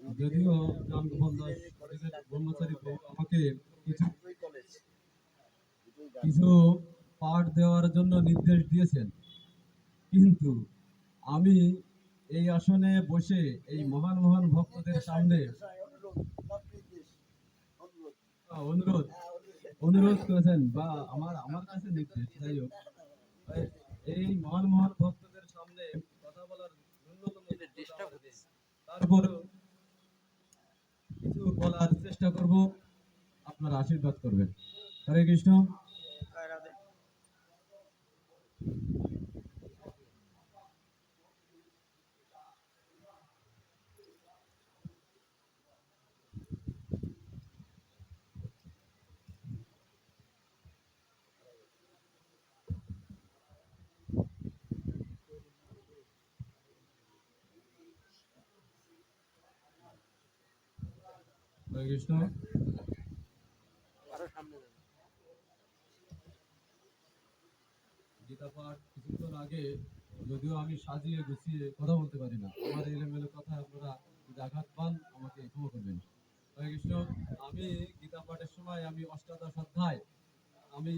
যদিও রাম গোপাল দাস ব্রহ্মচারী আমাকে কিছু কিছু পাঠ দেওয়ার জন্য নির্দেশ দিয়েছেন। কিন্তু আমি এই আসনে বসে এই মহান মহান ভক্তদের সামনে অনুরোধ অনুরোধ করেছেন বা আমার আমার কাছে নির্দেশ, যাই হোক। এই- মহান মহান ভক্তদের সামনে কথা বলার ন্যূনতম কিছু বলার চেষ্টা করব। আপনার আশীর্বাদ করবেন। হরে কৃষ্ণ। কৃষ্ণ গীতা পাঠ কিছুক্ষণ আগে যদিও আমি সাজিয়ে গুছিয়ে কথা বলতে পারি না। আমার কথা আপনারা যদি আঘাত পান, আমাকে ক্ষমা করবেন। হরে কৃষ্ণ, আমি গীতা পাঠের সময় আমি অষ্টাদশ অধ্যায়, আমি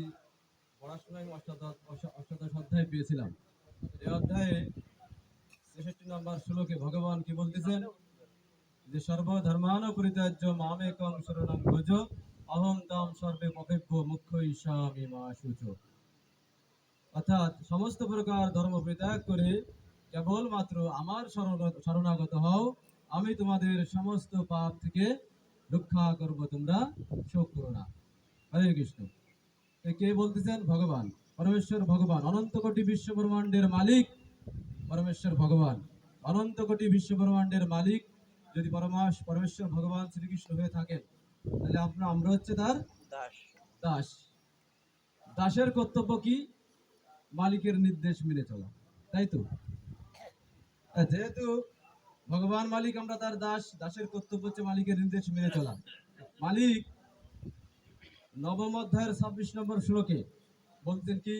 আমি অষ্টাদশ অষ্টাদশ অধ্যায় পেয়েছিলাম। এই অধ্যায়ে ছেষট্টি নম্বর শ্লোকে ভগবান কি বলতেছেন? যে সর্বধর্মান পরিত্যাজ্য মামেকং শরণং ভজ, অহং তাম সর্বে পকেভ্য মুখ্য ঈশামি মা শুচ অর্থাৎ সমস্ত প্রকার ধর্ম পরিত্যাগ করে কেবলমাত্র আমার শরণ- শরণাগত হও, আমি তোমাদের সমস্ত পাপ থেকে রক্ষা করব তোমরা শোক করো না। হরে কৃষ্ণ। কে বলতেছেন? ভগবান। পরমেশ্বর ভগবান। অনন্ত কোটি বিশ্ব ব্রহ্মাণ্ডের মালিক। পরমেশ্বর ভগবান। অনন্ত কোটি বিশ্ব ব্রহ্মাণ্ডের মালিক যদি পরমাস পরমেশ্বর ভগবান শ্রীকৃষ্ণ হয়ে থাকেন তাহলে আমরা আমরা হচ্ছে তার দাস। দাস। দাসের কর্তব্য কি? মালিকের নির্দেশ মেনে চলা। তাই তো? যেহেতু ভগবান মালিক আমরা তার দাস দাসের কর্তব্য হচ্ছে মালিকের নির্দেশ মেনে চলা। মালিক নবম অধ্যায়ের ছাব্বিশ নম্বর শ্লোকে বলতেন কি?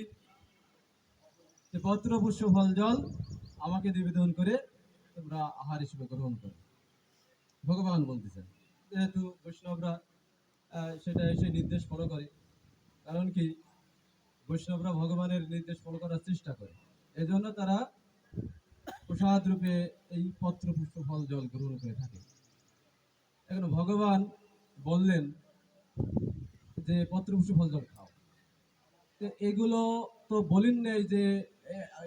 যে পত্র পুষ্প ফল জল আমাকে নিবেদন করে তোমরা আহার হিসেবে গ্রহণ করো। ভগবান বলতেছেন। যেহেতু বৈষ্ণবরা সেটা এসে নির্দেশ ফলো করে। কারণ কি? বৈষ্ণবরা ভগবানের নির্দেশ ফলো করার চেষ্টা করে। এজন্য তারা প্রসাদ রূপে এই পত্র পুষ্প ফল, জল গ্রহণ করে থাকে। এখন ভগবান বললেন যে পত্র পুষ্প ফল, জল খাও। তো এগুলো তো বলেন নেই যে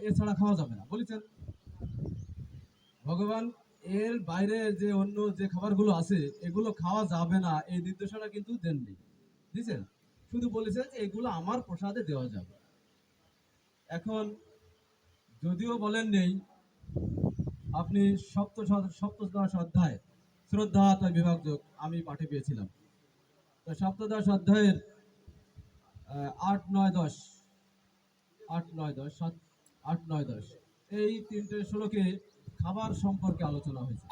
এছাড়া খাওয়া যাবে না। বলেছেন। ভগবান এর বাইরে যে অন্য যে খাবারগুলো আছে, এগুলো খাওয়া যাবে না, এই নির্দেশনা কিন্তু দেননি। বুঝছেন? শুধু বলেছেন যে এগুলো আমার প্রসাদে দেওয়া যাবে। এখন যদিও বলেন নেই, আপনি সপ্ত সপ্তদশ অধ্যায়, শ্রদ্ধা তয় বিভাগযোগ আমি পাঠে পেয়েছিলাম। তো সপ্তদশ অধ্যায়ের আট, নয়, দশ, আট, নয়, দশ, সাত, আট, নয়, দশ, এই তিনটে শ্লোকে খাবার সম্পর্কে আলোচনা হয়েছে।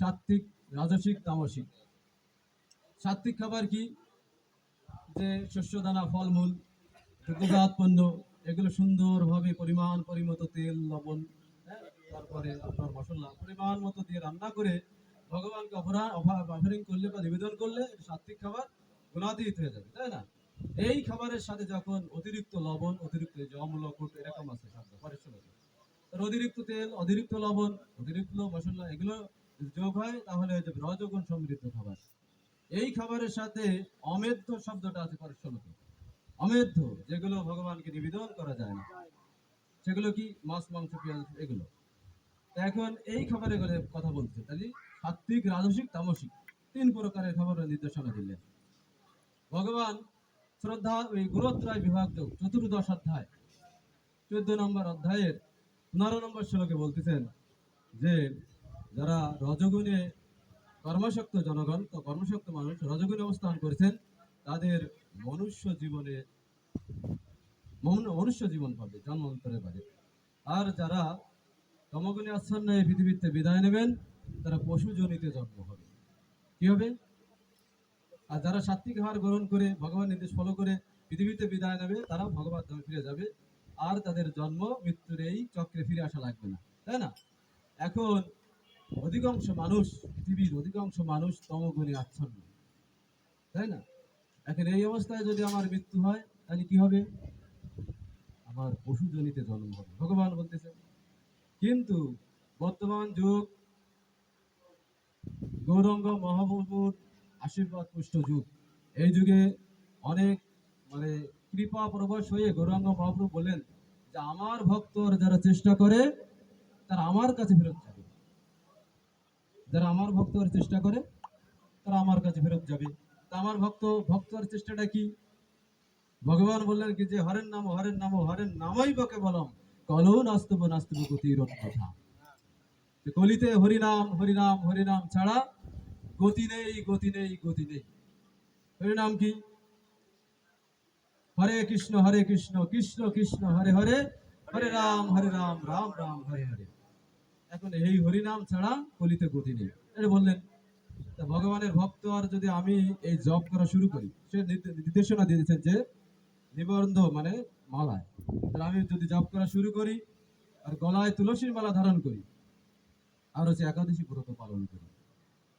সাত্বিক রাজসিক তামসিক। সাত্বিক খাবার কি? যে শস্যদানা ফলমূল দুগ্ধজাত পণ্য এগুলো সুন্দরভাবে পরিমাণ পরিমত তেল লবণ হ্যাঁ, তারপরে আপনার মশলা পরিমাণ মতো দিয়ে রান্না করে ভগবানকে অপরা অফারিং করলে বা নিবেদন করলে সাত্বিক খাবার গুণাতীত হয়ে যাবে তাই না? এই খাবারের সাথে যখন অতিরিক্ত লবণ অতিরিক্ত যে এরকম আছে শ্লোকে। তার অতিরিক্ত তেল অতিরিক্ত লবণ, অতিরিক্ত মশলা এগুলো যোগ হয়, তাহলে হয়ে যাবে রজগুণ সমৃদ্ধ খাবার। এই খাবারের সাথে অমেধ্য শব্দটা আছে পরের অমেধ্য, যেগুলো ভগবানকে নিবেদন করা যায় না। সেগুলো কি? মাছ, মাংস, পেঁয়াজ, এগুলো। এখন এই খাবারের গলে- কথা বলছে। তাহলে সাত্বিক রাজসিক, তামসিক তিন প্রকারের খাবারের নির্দেশনা দিলেন। ভগবান শ্রদ্ধা, ওই গুরুত্রায় বিভাগ চতুর্দশ অধ্যায়, চোদ্দ নম্বর অধ্যায়ের পনেরো নম্বর শ্লোকে বলতেছেন যে, যারা রজগুণে কর্মশক্ত জনগণ, তো কর্মশক্ত মানুষ, রজগুণে অবস্থান করেছেন, তাদের মনুষ্য জীবনে মনুষ্য জীবন পাবে জন্মান্তরে পাবে। আর যারা তমগুণে আচ্ছন্ন এই পৃথিবীতে বিদায় নেবেন, তারা পশুজনিতে জন্ম হবে। কি হবে? আর যারা সাত্বিক আহার গ্রহণ করে, ভগবান নির্দেশ ফলো করে পৃথিবীতে বিদায় নেবে তারা ভগবান ধামে ফিরে যাবে। আর তাদের জন্ম, মৃত্যুর এই চক্রে ফিরে আসা লাগবে না, তাই না? এখন অধিকাংশ মানুষ, পৃথিবীর অধিকাংশ মানুষ তমগুণে আচ্ছন্ন, তাই না? এখন এই অবস্থায় যদি আমার মৃত্যু হয়, তাহলে কি হবে? আমার পশুজনিতে জন্ম হবে। ভগবান বলতেছেন। কিন্তু বর্তমান যুগ, গৌরঙ্গ মহাপ্রভুর আশীর্বাদ পুষ্ট যুগ। এই যুগে অনেক মানে কৃপা প্রবশ হয়ে গৌরাঙ্গ মহাপ্রভু বলেন যে আমার ভক্তর যারা চেষ্টা করে, তারা আমার কাছে ফেরত যাবে। যারা আমার ভক্তর চেষ্টা করে, তারা আমার কাছে ফেরত যাবে। তা আমার ভক্ত, ভক্তর চেষ্টাটা কি? ভগবান বললেন কি যে হরেন নাম হরেন নাম হরেন নামই বকে বলম। কলো নাস্তব নাস্তব গতির কথা কলিতে হরিনাম হরিনাম হরিনাম ছাড়া গতি নেই গতি নেই গতি নেই। হরিনাম কি? হরে কৃষ্ণ হরে কৃষ্ণ কৃষ্ণ কৃষ্ণ, হরে হরে হরে রাম হরে রাম রাম রাম, হরে হরে। এখন এই হরিনাম ছাড়া কলিতে গতি নেই। এটা বললেন ভগবানের ভক্ত আর যদি আমি এই জপ করা শুরু করি? সে নির্দেশনা দিয়ে দিচ্ছেন যে, নিবন্ধ মানে মালায়। আমি যদি জপ করা শুরু করি আর গলায় তুলসীর মালা ধারণ করি, আর হচ্ছে একাদশী ব্রত পালন করি।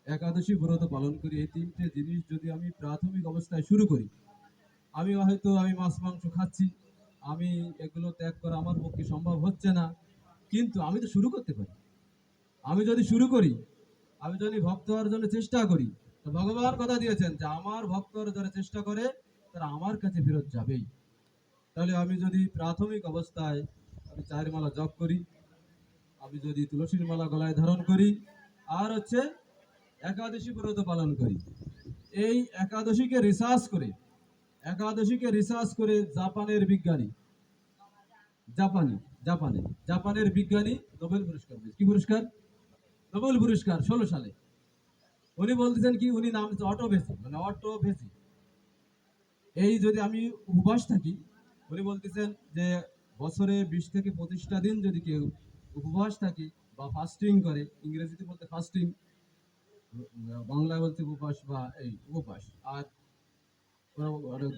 একাদশী ব্রত পালন করি, এই তিনটে জিনিস যদি আমি প্রাথমিক অবস্থায় শুরু করি আমি হয়তো আমি মাছ, মাংস খাচ্ছি, আমি এগুলো ত্যাগ করা আমার পক্ষে সম্ভব হচ্ছে না, কিন্তু আমি তো শুরু করতে পারি। আমি যদি শুরু করি, আমি যদি ভক্ত হওয়ার জন্য চেষ্টা করি, তো ভগবান কথা দিয়েছেন যে আমার ভক্তর যারা চেষ্টা করে, তারা আমার কাছে ফেরত যাবেই। তাহলে আমি যদি প্রাথমিক অবস্থায় আমি চায়ের মালা জপ করি, আমি যদি তুলসীর মালা গলায় ধারণ করি, আর হচ্ছে একাদশী ব্রত পালন করি, এই একাদশীকে রিসার্চ করে একাদশীকে রিসার্চ করে জাপানের বিজ্ঞানী। জাপানি, জাপানে, জাপানের বিজ্ঞানী নোবেল পুরস্কার। কি পুরস্কার? নোবেল পুরস্কার, ষোলো সালে। উনি বলতেছেন কি, উনি নাম অটো অটোভেসি মানে অটোভেসি এই যদি আমি উপবাস থাকি, উনি বলতেছেন যে বছরে বিশ থেকে পঁচিশটা দিন যদি কেউ উপবাস থাকে বা ফাস্টিং করে, ইংরেজিতে বলতে ফাস্টিং বাংলায় বলতে উপবাস বা এই উপবাস। আর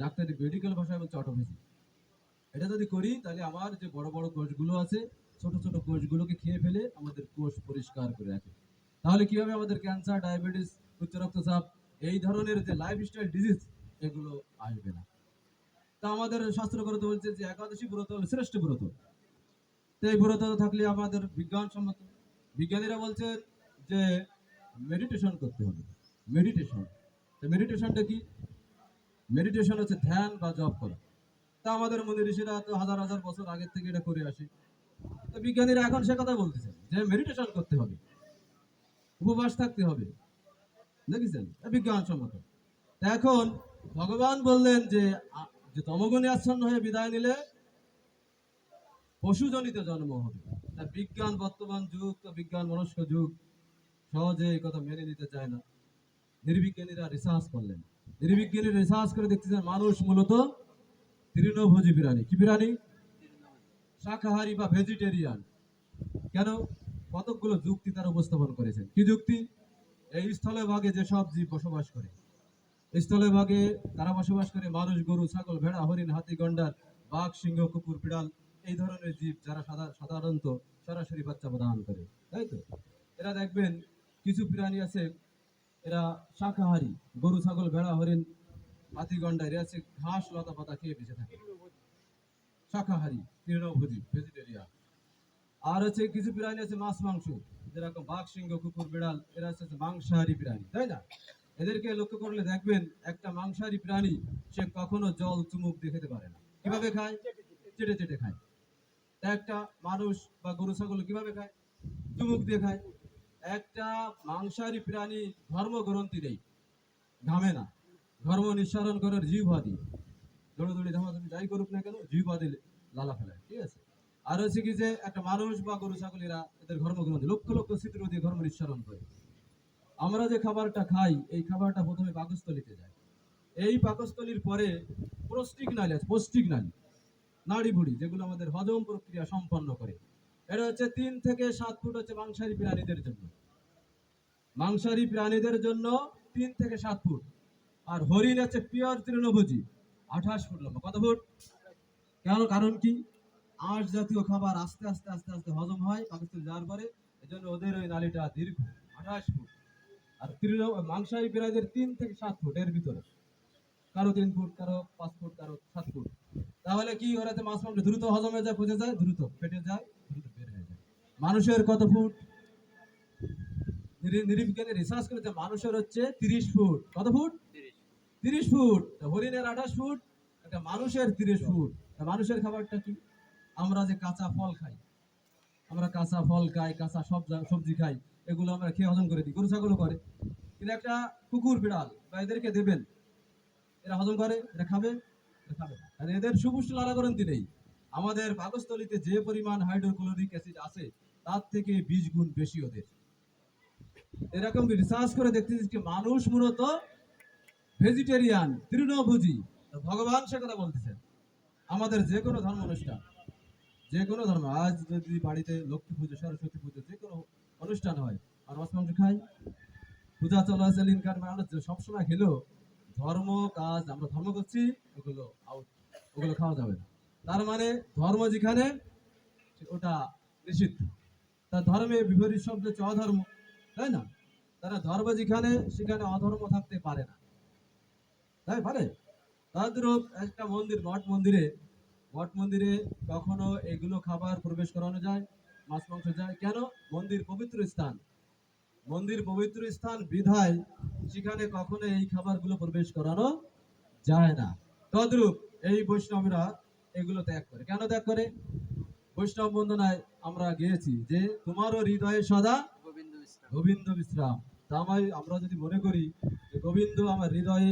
ডাক্তারি মেডিকেল ভাষায় বলছে অটোভেসি এটা যদি করি, তাহলে আমার যে বড় বড় কোষগুলো আছে, ছোট ছোট কোষগুলোকে খেয়ে ফেলে আমাদের কোষ পরিষ্কার করে রাখে। তাহলে কি হবে আমাদের ক্যান্সার ডায়াবেটিস উচ্চ রক্তচাপ, এই ধরনের যে লাইফস্টাইল ডিজিজ এগুলো আসবে না। তা আমাদের শাস্ত্রগ্রত বলছে যে, একাদশী ব্রত হলো শ্রেষ্ঠ ব্রত। তো এই ব্রত থাকলে আমাদের বিজ্ঞানসম্মত বিজ্ঞানীরা বলছে যে মেডিটেশন করতে হবে। মেডিটেশন তো মেডিটেশনটা কি? মেডিটেশন হচ্ছে ধ্যান বা জপ করা। তা আমাদের মনে ঋষিরা তো হাজার হাজার বছর আগের থেকে এটা করে আসে। তো বিজ্ঞানীরা এখন সে কথা বলতেছে যে মেডিটেশন করতে হবে। উপবাস থাকতে হবে। দেখেছেন? বিজ্ঞানসম্মত। এখন ভগবান বললেন যে যে তমগুণে আচ্ছন্ন হয়ে বিদায় নিলে পশুজনিত জন্ম হবে। তা বিজ্ঞান বর্তমান যুগ, তো বিজ্ঞান মনস্ক যুগ, সহজে এই কথা মেনে নিতে চায় না। নির্বিজ্ঞানীরা রিসার্চ করলেন। নির্বিজ্ঞানী রিসার্চ করে দেখতেছেন মানুষ মূলত তৃণভোজী প্রাণী কি প্রাণী শাকাহারি বা ভেজিটেরিয়ান কেন? কতকগুলো যুক্তি তারা উপস্থাপন করেছেন। কি যুক্তি? এই স্থলে ভাগে যেসব জীব বসবাস করে স্থলে ভাগে তারা বসবাস করে মানুষ, গরু, ছাগল, ভেড়া, হরিণ, হাতি, গন্ডার, বাঘ, সিংহ, কুকুর, বিড়াল, এই ধরনের জীব যারা সাধা- সাধারণত সরাসরি বাচ্চা প্রদান করে। তাই তো? এরা দেখবেন কিছু প্রাণী আছে এরা শাকাহারি গরু, ছাগল, ভেড়া, হরিণ, হাতি, গন্ডার, এরা হচ্ছে ঘাস, লতা পাতা খেয়ে বেঁচে থাকে। শাকাহারি তৃণভোজী ভেজিটেরিয়ান আর হচ্ছে কিছু প্রাণী আছে মাছ, মাংস, যেরকম বাঘ, সিংহ, কুকুর, বিড়াল, এরা হচ্ছে মাংসাহারী প্রাণী, তাই না? এদেরকে লক্ষ্য করলে দেখবেন একটা মাংসাহারী প্রাণী, সে কখনো জল, চুমুক দিয়ে খেতে পারে না। কীভাবে খায়? চেটে চেটে খায়। একটা মানুষ বা গরু, ছাগল কীভাবে খায়? চুমুক দিয়ে খায়। একটা মাংসাহারী প্রাণী ধর্মগ্রন্থি নেই, ঘামে না। ধর্ম নিঃসরণ করার জিহ্বা দিয়ে দৌড়াদৌড়ি ধামাধামি যাই করুক না কেন জিহ্বা দিয়ে লালা ফেলায় ঠিক আছে? আর হচ্ছে কি যে, একটা মানুষ বা গরু ছাগলীরা এদের ধর্মগ্রন্থি, লক্ষ লক্ষ চিত্র দিয়ে ধর্ম নিঃসরণ করে। আমরা যে খাবারটা খাই, এই খাবারটা প্রথমে পাকস্থলিতে যায়। এই পাকস্থলীর পরে পৌষ্টিক নালী আছে, পৌষ্টিক নালী নাড়ি ভুড়ি যেগুলো আমাদের হজম প্রক্রিয়া সম্পন্ন করে। এটা হচ্ছে তিন থেকে সাত ফুট হচ্ছে মাংসারী প্রাণীদের জন্য। মাংসারী প্রাণীদের জন্য তিন থেকে সাত ফুট। আর হরিণ হচ্ছে পিওর তৃণভোজী, আঠাশ ফুট লম্বা। কত ফুট? কেন? কারণ কি? আঁশ জাতীয় খাবার আস্তে আস্তে আস্তে আস্তে হজম হয়, পাকিস্তান যাওয়ার পরে। এই জন্য ওদের ওই নালীটা দীর্ঘ, আঠাশ ফুট। আর তৃণ, মাংসাহারী প্রাণীদের তিন থেকে সাত ফুট এর ভিতরে। কারও তিন ফুট, কারও পাঁচ ফুট, কারও সাত ফুট। তাহলে কি ওরাতে মাছ মাংস দ্রুত হজমে যায়, পচে যায়? দ্রুত, ফেটে যায় দ্রুত বের হয়ে যায় মানুষের কত ফুট? নিরি- নিরীবিজ্ঞানী রিসার্চ করেছে মানুষের হচ্ছে তিরিশ ফুট। কত ফুট? তিরিশ ফুট। হরিণের আঠাশ ফুট একটা মানুষের তিরিশ ফুট। মানুষের খাবারটা কি? আমরা যে কাঁচা ফল খাই আমরা কাঁচা ফল খাই কাঁচা সবজি খাই এগুলো আমরা খেয়ে হজম করে দিই। গরু ছাগলও করে। কিন্তু একটা কুকুর বিড়াল বা এদেরকে দেবেন এরা হজম করে এরা খাবে খাবে আর এদের সুপুষ্ট লালাগ্রন্থি নেই। আমাদের পাকস্থলিতে যে পরিমাণ হাইড্রোক্লোরিক অ্যাসিড আছে তার থেকে বিশ গুণ বেশি ওদের। এরকম রিসার্চ করে দেখতেছি যে মানুষ মূলত ভেজিটেরিয়ান তৃণভোজী। ভগবান সে কথা বলতেছেন। আমাদের যে কোনো ধর্ম অনুষ্ঠান, যে কোনো ধর্ম, আজ যদি বাড়িতে লক্ষ্মী পুজো, সরস্বতী পুজো, যে কোনো অনুষ্ঠান হয়, আর মাছ খাই, পূজা চলাচলীন কার মানুষ যে সবসময় খেলেও ধর্ম, কাজ আমরা ধর্ম করছি, ওগুলো আউট ওগুলো খাওয়া যাবে না। তার মানে ধর্ম যেখানে ওটা নিষিদ্ধ। ধর্মে বিপরীত শব্দ হচ্ছে অধর্ম, তাই না? তারা ধর্ম যেখানে, সেখানে অধর্ম থাকতে পারে না। তাই পারে? তদ্রূপ একটা মন্দির, মঠ মন্দিরে মঠ মন্দিরে কখনো এগুলো খাবার প্রবেশ করানো যায়, মাছ মাংস যায়। কেন? মন্দির পবিত্র স্থান। মন্দির পবিত্র স্থান বিধায় সেখানে কখনো এই খাবারগুলো প্রবেশ করানো যায় না। তদ্রূপ এই বৈষ্ণবরা এগুলো ত্যাগ করে। কেন ত্যাগ করে? বৈষ্ণব বন্দনায় আমরা গিয়েছি যে তোমারও হৃদয়ে সদা গোবিন্দ বিশ্রাম। গোবিন্দ বিশ্রাম। তা আমরা যদি মনে করি যে গোবিন্দ আমার হৃদয়ে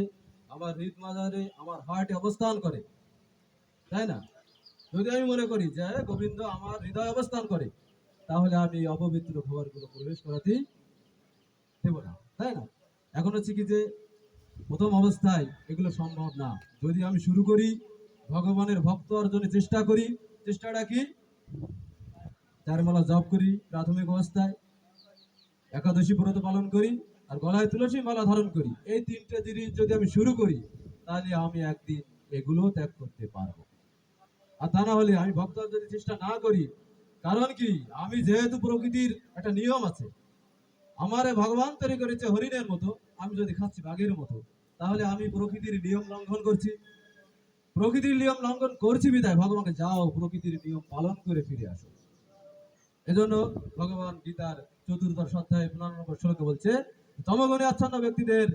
আমার হৃদ মাজারে আমার হার্টে অবস্থান করে তাই না? যদি আমি মনে করি যে গোবিন্দ আমার হৃদয়ে অবস্থান করে তাহলে আমি অপবিত্র খাবারগুলো প্রবেশ করাতেই দেব না তাই না? এখন হচ্ছে কি যে প্রথম অবস্থায় এগুলো সম্ভব না। যদি আমি শুরু করি ভগবানের ভক্ত অর্জনের চেষ্টা করি চেষ্টাটা কি? চারমালা জপ করি প্রাথমিক অবস্থায়, একাদশী ব্রত পালন করি, আর গলায় তুলসী মালা ধারণ করি। এই তিনটে জিনিস যদি আমি শুরু করি, তাহলে আমি একদিন এগুলো ত্যাগ করতে পারব। আর তা না হলে আমি ভক্ত যদি চেষ্টা না করি, কারণ কি? আমি যেহেতু প্রকৃতির একটা নিয়ম আছে, আমারে ভগবান তৈরি করেছে হরিণের মতো, আমি যদি খাচ্ছি বাঘের মতো, তাহলে আমি প্রকৃতির নিয়ম লঙ্ঘন করছি। প্রকৃতির নিয়ম লঙ্ঘন করছি বিদায় ভগবানকে যাও, প্রকৃতির নিয়ম পালন করে ফিরে আসো। এজন্য ভগবান গীতার চতুর্দশ অধ্যায় পনেরো নম্বর শ্লোকে বলছে, তমগুণে আচ্ছন্ন ব্যক্তিদের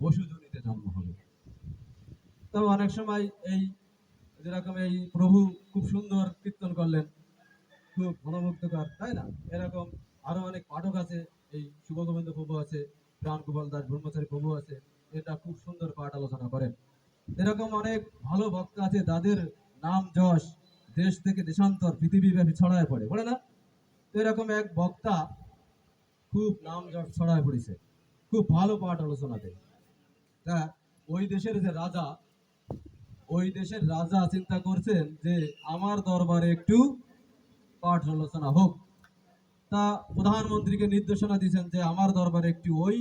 পশুজনিতে জন্ম হবে। তবে অনেক সময় এই যেরকম এই প্রভু খুব সুন্দর কীর্তন করলেন, খুব মনোমুগ্ধকর, তাই না? এরকম আরও অনেক পাঠক আছে, এই শুভগোবিন্দ প্রভু আছে প্রাণ গোপাল দাস ব্রহ্মচারী প্রভু আছে এটা খুব সুন্দর পাঠ আলোচনা করেন। এরকম অনেক ভালো ভক্ত আছে, তাদের নাম যশ দেশ থেকে দেশান্তর, পৃথিবীব্যাপী ছড়ায় পড়ে, বলে না? তো এরকম এক বক্তা খুব নাম যশ ছড়ায় পড়েছে। খুব ভালো পাঠ আলোচনা দেয়। তা ওই দেশের যে রাজা, ওই দেশের রাজা চিন্তা করছেন যে আমার দরবারে একটু পাঠ আলোচনা হোক। তা প্রধানমন্ত্রীকে নির্দেশনা দিয়েছেন যে আমার দরবারে একটু ওই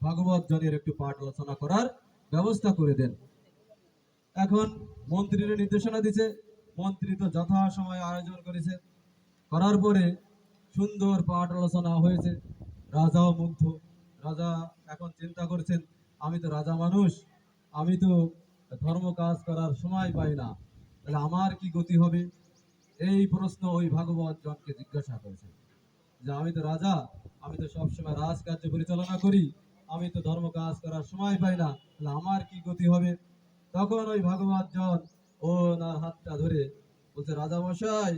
ভাগবত জনের একটু পাঠ আলোচনা করার ব্যবস্থা করে দেন। এখন মন্ত্রীর নির্দেশনা দিছে। মন্ত্রী তো যথাসময়ে আয়োজন করেছে। করার পরে সুন্দর পাঠ আলোচনা হয়েছে। রাজাও মুগ্ধ। রাজা এখন চিন্তা করছেন, আমি তো রাজা মানুষ, আমি তো ধর্ম কাজ করার সময় পাই না। তাহলে আমার কি গতি হবে? এই প্রশ্ন ওই ভাগবত জনকে জিজ্ঞাসা করেছে। যে আমি তো রাজা, আমি তো সবসময় রাজকার্য পরিচালনা করি, আমি তো ধর্ম কাজ করার সময় পাই না। তাহলে আমার কি গতি হবে? তখন ওই ভাগবত জন ও না হাতটা ধরে বলছে রাজা মশাই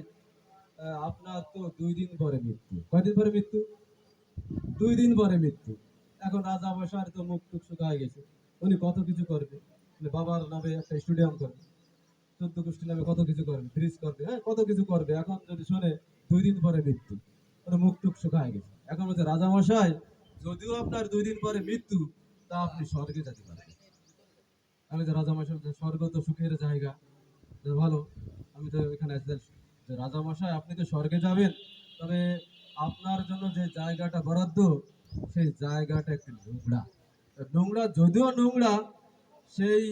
আপনার তো দুই দিন পরে মৃত্যু। কয়দিন পরে মৃত্যু? দুই দিন পরে মৃত্যু। এখন রাজা মশাই তো মুখ টুক শুকায় গেছে। উনি কত কিছু করবে? বাবার নামে একটা স্টেডিয়াম করবে। চোদ্দ গোষ্ঠী নামে কত কিছু করবে? ব্রিজ করবে। হ্যাঁ কত কিছু করবে? এখন যদি শোনে, দুই দিন পরে মৃত্যু। ওর মুখ টুক শুকায় গেছে। এখন বলছে রাজা মশাই যদিও আপনার দুই দিন পরে মৃত্যু, তা আপনি স্বর্গে যেতে পারবেন। আমি তো রাজা মশাই বলছে, স্বর্গ তো সুখের জায়গা ভালো আমি তো এখানে আছি যে রাজা মশাই আপনি তো স্বর্গে যাবেন তবে আপনার জন্য যে জায়গাটা বরাদ্দ সেই জায়গাটা একটু নোংরা। নোংরা যদিও নোংরা সেই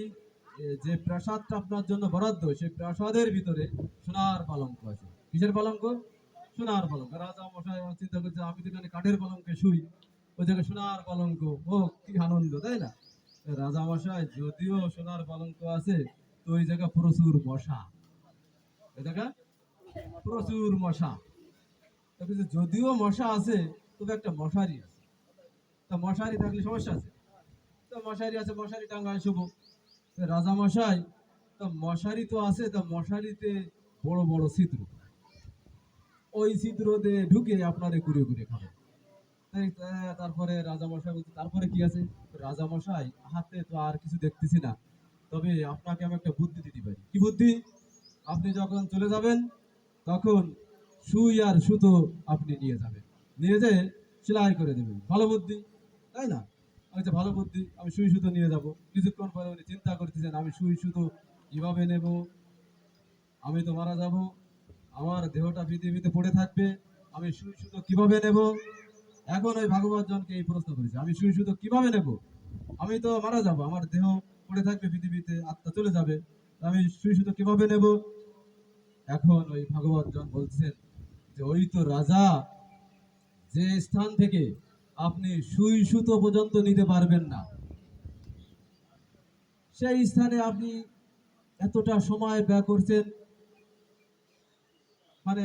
যে প্রাসাদটা আপনার জন্য বরাদ্দ সেই প্রাসাদের ভিতরে সোনার পালঙ্ক আছে। কিসের পালঙ্ক? সোনার পালঙ্ক। রাজা মশাই চিন্তা করছে আমি তো এখানে কাঠের পলঙ্কে শুই ওই জায়গায় সোনার পলঙ্ক। ও কি আনন্দ তাই না? রাজা মশাই যদিও সোনার পলঙ্ক আছে, তো ওই জায়গা প্রচুর মশা। জায়গা প্রচুর মশা। যদিও মশা আছে, তবে একটা মশারি আছে। তা মশারি থাকলে সমস্যা আছে? তো মশারি আছে, মশারি টাঙ্গায় শুভ তো রাজা মশাই তো মশারি তো আছে, তা মশারিতে বড় বড় ছিদ্র। ওই ছিদ্র দিয়ে ঢুকে আপনারে ঘুরে ঘুরে খাবে। তাই তা- তারপরে রাজা মশাই বলছে, তারপরে কি আছে? রাজা মশাই হাতে তো আর কিছু দেখতেছি না। তবে আপনাকে আমি একটা বুদ্ধি দিতে পারি। কি বুদ্ধি? আপনি যখন চলে যাবেন, তখন সুই আর সুতো আপনি নিয়ে যাবেন। নিয়ে যেয়ে সেলাই করে দেবেন। ভালো বুদ্ধি, তাই না? আচ্ছা ভালো বুদ্ধি, আমি সুই সুতো নিয়ে যাব। কিছুক্ষণ পরে উনি চিন্তা করতেছেন, আমি সুই সুতো কীভাবে নেব? আমি তো মারা যাব। আমার দেহটা পৃথিবীতে পড়ে থাকবে। আমি সুই সুতো কীভাবে নেব? এখন ওই ভাগবত জনকে এই প্রশ্ন করেছে, আমি সুই সুতো কীভাবে নেব? আমি তো মারা যাব, আমার দেহ পড়ে থাকবে, পৃথিবীতে আত্মা চলে যাবে আমি সুই সুতো কীভাবে নেব? এখন ওই ভাগবত জন বলছেন যে, ওই তো রাজা, যে স্থান থেকে আপনি সুই সুতো পর্যন্ত নিতে পারবেন না। সেই স্থানে আপনি এতটা সময় ব্যয় করছেন মানে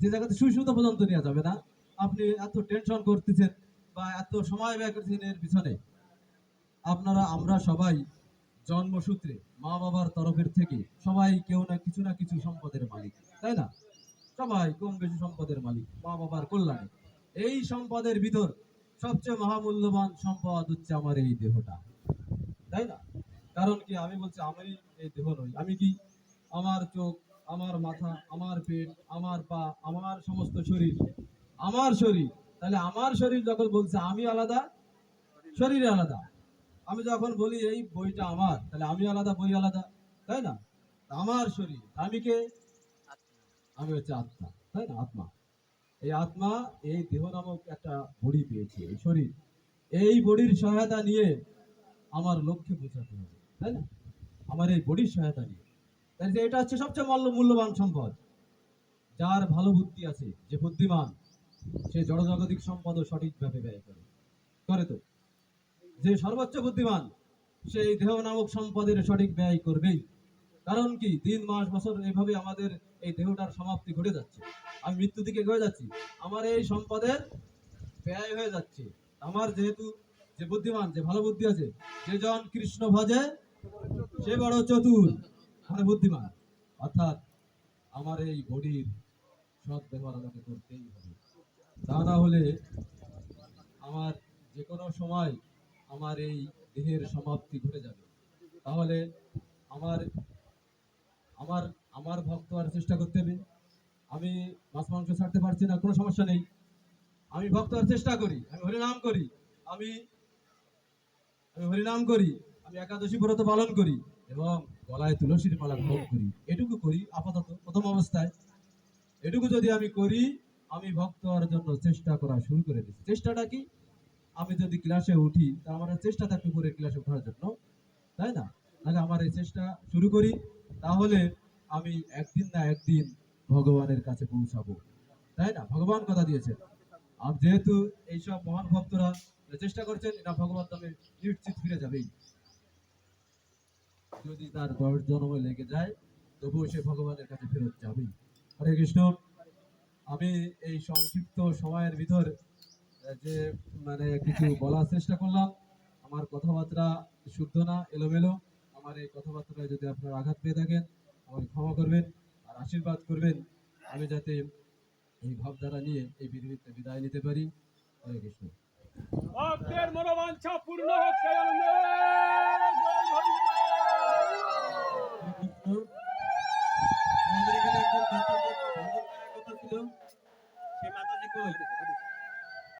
যে জায়গাতে সুই সুতো পর্যন্ত নেওয়া যাবে না আপনি এত টেনশন করতেছেন বা এত সময় ব্যয় করছেন এর পিছনে, আপনারা, আমরা সবাই জন্মসূত্রে মা বাবার তরফের থেকে সবাই কেউ না কিছু না কিছু সম্পদের মালিক, তাই না? সবাই কম বেশি সম্পদের মালিক, মা বাবার কল্যাণে। এই সম্পদের ভিতর সবচেয়ে মহামূল্যবান সম্পদ হচ্ছে আমার এই দেহটা, তাই না? কারণ কি, আমি বলছি আমি এই দেহ নই আমি কি আমার চোখ, আমার মাথা, আমার পেট, আমার পা, আমার সমস্ত শরীর আমার শরীর। তাহলে আমার শরীর যখন বলছে, আমি আলাদা, শরীর আলাদা। আমি যখন বলি, এই বইটা আমার, তাহলে আমি আলাদা, বই আলাদা? তাই না? আমার শরীর। আমি কে? আমি হচ্ছে আত্মা। তাই না? আত্মা। এই আত্মা, এই দেহ নামক একটা বডি পেয়েছে, এই শরীর। এই বডির সহায়তা নিয়ে আমার লক্ষ্যে পৌঁছাতে হবে, তাই না? আমার এই বডির সহায়তা নিয়ে। তাই এটা হচ্ছে সবচেয়ে মূল্য মূল্যবান সম্পদ। যার ভালো বুদ্ধি আছে, যে বুদ্ধিমান সে জড়জাগতিক সম্পদও সঠিকভাবে ব্যয় করে। করে তো? যে সর্বোচ্চ বুদ্ধিমান সেই দেহ নামক সম্পদের সঠিক ব্যয় করবেই। কারণ কি? দিন, মাস, বছর এইভাবে আমাদের এই দেহটার সমাপ্তি ঘটে যাচ্ছে। আমি মৃত্যু দিকে গয়ে যাচ্ছি। আমার এই সম্পদের ব্যয় হয়ে যাচ্ছে। আমার যেহেতু যে বুদ্ধিমান, যে ভালো বুদ্ধি আছে, যে জন কৃষ্ণ ভজে, সে বড় চতুর মানে বুদ্ধিমান। অর্থাৎ আমার এই বডির সৎ ব্যবহার আমাকে করতেই হবে। তা না হলে আমার যে কোনো সময় আমার এই দেহের সমাপ্তি ঘটে যাবে। তাহলে আমার আমার আমার ভক্ত আর চেষ্টা করতে হবে। আমি মাছ মাংস ছাড়তে পারছি না, কোনো সমস্যা নেই। আমি ভক্ত আর চেষ্টা করি, আমি হরিনাম করি, আমি আমি হরিনাম করি, আমি একাদশী ব্রত পালন করি এবং গলায় তুলসীর মালা ভোগ করি। এটুকু করি আপাতত প্রথম অবস্থায়। এটুকু যদি আমি করি আমি ভক্ত হওয়ার জন্য চেষ্টা করা শুরু করে দিচ্ছি চেষ্টাটা কি? আমি যদি ক্লাসে উঠি তা আমার চেষ্টা থাকবে পরে ক্লাসে ওঠার জন্য। তাই না? তাহলে আমার এই চেষ্টা শুরু করি, তাহলে আমি একদিন না একদিন ভগবানের কাছে পৌঁছাবো। তাই না? ভগবান কথা দিয়েছেন আর যেহেতু এইসব মহান ভক্তরা চেষ্টা করছেন এটা ভগবান তবে নিশ্চিত ফিরে যাবেই। যদি তার জন্মে লেগে যায়, তবুও সে ভগবানের কাছে ফেরত যাবেই। হরে কৃষ্ণ। আমি এই সংক্ষিপ্ত সময়ের ভিতর যে মানে কিছু বলার চেষ্টা করলাম। আমার কথাবার্তা শুদ্ধ না এলোমেলো। আমার এই কথাবার্তায় যদি আপনারা আঘাত পেয়ে থাকেন আমাকে ক্ষমা করবেন আর আশীর্বাদ করবেন। আমি যাতে এই ভাবধারা নিয়ে এই পৃথিবীতে বিদায় নিতে পারি। হরে কৃষ্ণ। মনোবাঞ্ছা পূর্ণ হইতেছে